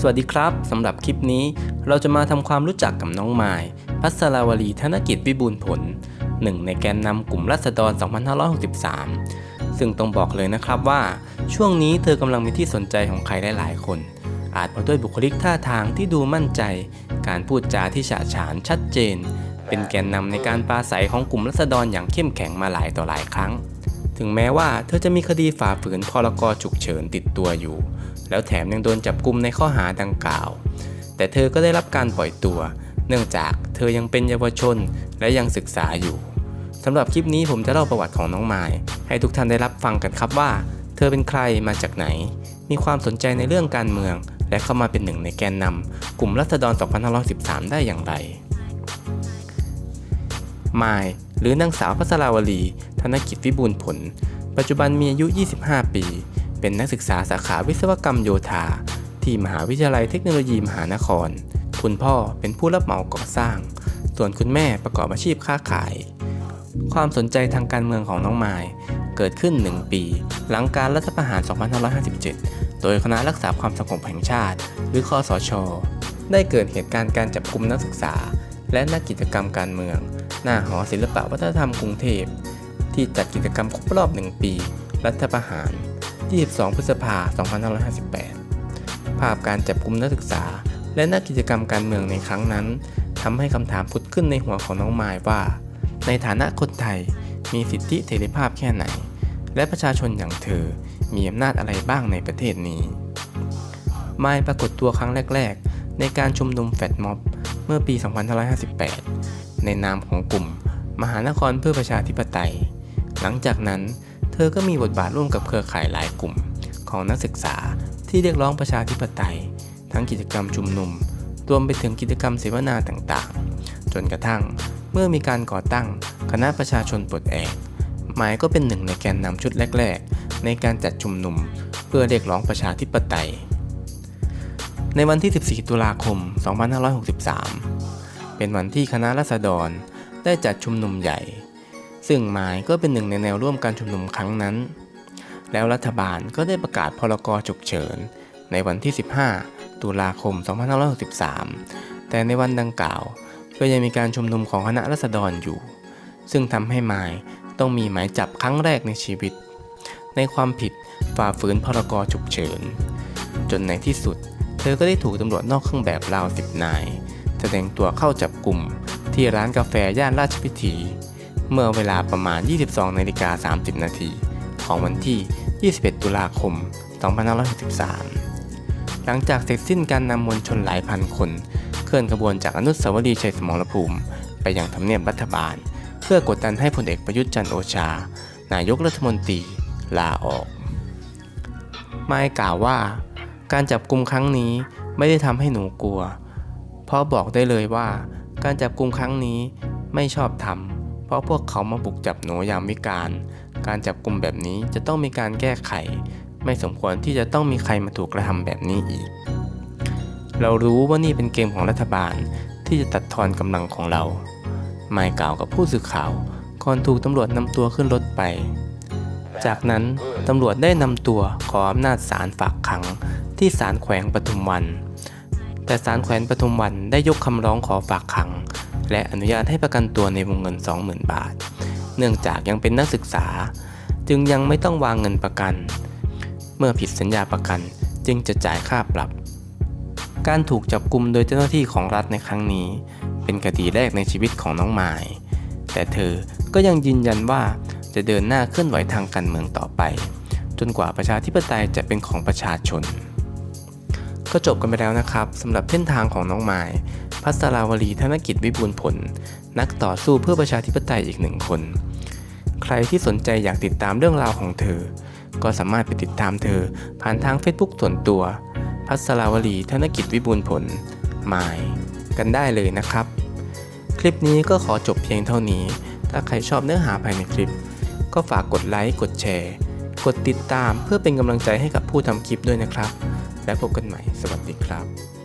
สวัสดีครับสำหรับคลิปนี้เราจะมาทำความรู้จักกับน้องไม้พัสราวลีธนกิจวิบูลผลหนึ่งในแกนนำกลุ่มรัษฎร 2563 ซึ่งต้องบอกเลยนะครับว่า ช่วงนี้เธอกำลังเป็นที่สนใจของใครหลายๆคน อาจเพราะด้วยบุคลิกท่าทางที่ดูมั่นใจ การพูดจาที่ฉะฉานชัดเจน เป็นแกนนำในการปราศัยของกลุ่มรัษฎรอย่างเข้มแข็งมาหลายต่อหลายครั้ง ถึงแม้ว่าเธอจะมีคดีฝ่าฝืนพรกฉุกเฉินติดตัวอยู่ แล้วแถมยังโดนจับกุมในข้อหาดังกล่าว แต่เธอก็ได้รับการปล่อยตัว เนื่องจากเธอยังเป็นเยาวชนและยังศึกษาอยู่สำหรับคลิปนี้ผมจะเล่าประวัติของน้องไม้ให้ทุกท่านได้รับฟังกันครับว่า เธอเป็นใครมาจากไหน มีความสนใจในเรื่องการเมือง และเข้ามาเป็นหนึ่งในแกนนำกลุ่มรัษฎร 2513 ได้อย่างไรไมายหรือนางสาวพัสราวลี ธนกิจวิบูลผล ปัจจุบันมีอายุ 25 ปี เป็นนักศึกษาสาขาวิศวกรรมโยธา ที่มหาวิทยาลัยเทคโนโลยีมหานคร คุณพ่อเป็นผู้รับเหมาก่อสร้าง ส่วนคุณแม่ประกอบอาชีพค้าขาย ความสนใจทางการเมืองของน้องไมายเกิดขึ้น 1 ปี หลังการรัฐประหาร 2557 โดยคณะรักษาความสงบแห่งชาติ หรือคอสช ได้เกิดเหตุการณ์การจับกลุมนักศึกษา และนักกิจกรรมการเมือง หน้าหอศิลปวัฒนธรรมกรุงเทพ ที่จัดกิจกรรมครบรอบ 1 ปี รัฐประหาร 22 พฤษภาคม2558 ภาพการจับกุมนักศึกษา และนักกิจกรรมการเมืองในครั้งนั้นทำให้คำถามผุดขึ้นในหัวของน้องมายว่า ในฐานะคนไทยมีสิทธิเสรีภาพแค่ไหน และประชาชนอย่างเธอมีอำนาจอะไรบ้างในประเทศนี้ มายปรากฏตัวครั้งแรก ๆ ในการชุมนุมแฟดม็อบเมื่อปี 2558 ในนามของกลุ่ม มหานครเพื่อประชาธิปไตย หลังจากนั้น เธอก็มีบทบาทร่วมกับเครือข่ายหลายกลุ่ม ของนักศึกษาที่เรียกร้องประชาธิปไตย ทั้งกิจกรรมชุมนุม รวมไปถึงกิจกรรมเสวนาต่างๆ จนกระทั่งเมื่อมีการก่อตั้งคณะประชาชนปลดแอกหมายก็เป็นหนึ่งในแกนนำชุดแรก ๆ ในการจัดชุมนุม เพื่อเรียกร้องประชาธิปไตย ในวันที่ 14 ตุลาคม 2563 เป็นวันที่คณะรัษฎรได้จัดชุมนุมใหญ่ ซึ่งหมายก็เป็นหนึ่งในแนวร่วมการชุมนุมครั้งนั้น แล้วรัฐบาลก็ได้ประกาศพรกฉุกเฉิน ในวันที่ 15 ตุลาคม 2563 แต่ในวันดังกล่าวก็ยังมีการชุมนุมของคณะรัษฎรอยู่ ซึ่งทำให้หมายต้องมีหมายจับครั้งแรกในชีวิต ในความผิดฝ่าฝืนพรกฉุกเฉิน จนในที่สุด เธอก็ได้ถูกตำรวจนอกเครื่องแบบราวสิบนาย แสดงตัวเข้าจับกลุ่มที่ร้านกาแฟย่านราชพิธี เมื่อเวลาประมาณ 22นาฬิกา30 นาทีของวันที่ 21 ตุลาคม 2563 หลังจากเสร็จสิ้นการนำมวลชนหลายพันคน เคลื่อนขบวนจากอนุสาวรีย์ชัยสมรภูมิ ไปยังทำเนียบรัฐบาล เพื่อกดดันให้พลเอกประยุทธ์จันทร์โอชา นายกรัฐมนตรีลาออกไม่กล่าวว่า การจับกลุ่มครั้งนี้ไม่ได้ทำให้หนูกลัว เพราะบอกได้เลยว่า การจับกลุ่มครั้งนี้ไม่ชอบทำ เพราะพวกเขามาบุกจับหนูยามวิการ การจับกลุ่มแบบนี้จะต้องมีการแก้ไข ไม่สมควรที่จะต้องมีใครมาถูกกระทำแบบนี้อีก เรารู้ว่านี่เป็นเกมของรัฐบาลที่จะตัดทอนกำลังของเราไม่กล่าวกับผู้สื่อข่าวก่อนถูกตำรวจนำตัวขึ้นรถไป จากนั้นตำรวจได้นำตัวขออำนาจศาลฝากขังที่ศาลแขวงปทุมวัน แต่ศาลแขวงปทุมวันได้ยกคำร้องขอฝากขัง และอนุญาตให้ประกันตัวในวงเงิน 20,000 บาท เนื่องจากยังเป็นนักศึกษา จึงยังไม่ต้องวางเงินประกัน เมื่อผิดสัญญาประกันจึงจะจ่ายค่าปรับ การถูกจับกุมโดยเจ้าหน้าที่ของรัฐในครั้งนี้ เป็นคดีแรกในชีวิตของน้องไม้แต่เธอก็ยังยืนยันว่าจะเดินหน้าเคลื่อนไหวทางการเมืองต่อไป จนกว่าประชาธิปไตยจะเป็นของประชาชน ก็จบกันไปแล้วนะครับสำหรับเส้นทางของน้องไม้พัสราวลีธนกิจวิบูลผล นักต่อสู้เพื่อประชาธิปไตยอีกหนึ่งคน ใครที่สนใจอยากติดตามเรื่องราวของเธอ ก็สามารถไปติดตามเธอ ผ่านทาง Facebook ส่วนตัว พัสราวลีธนกิจวิบูลผลไมายกันได้เลยนะครับ คลิปนี้ก็ขอจบเพียงเท่านี้ ถ้าใครชอบเนื้อหาภายในคลิป ก็ฝากกดไลค์กดแชร์ กดติดตามเพื่อเป็นกำลังใจให้กับผู้ทำคลิปด้วยนะครับ และพบกันใหม่ สวัสดีครับ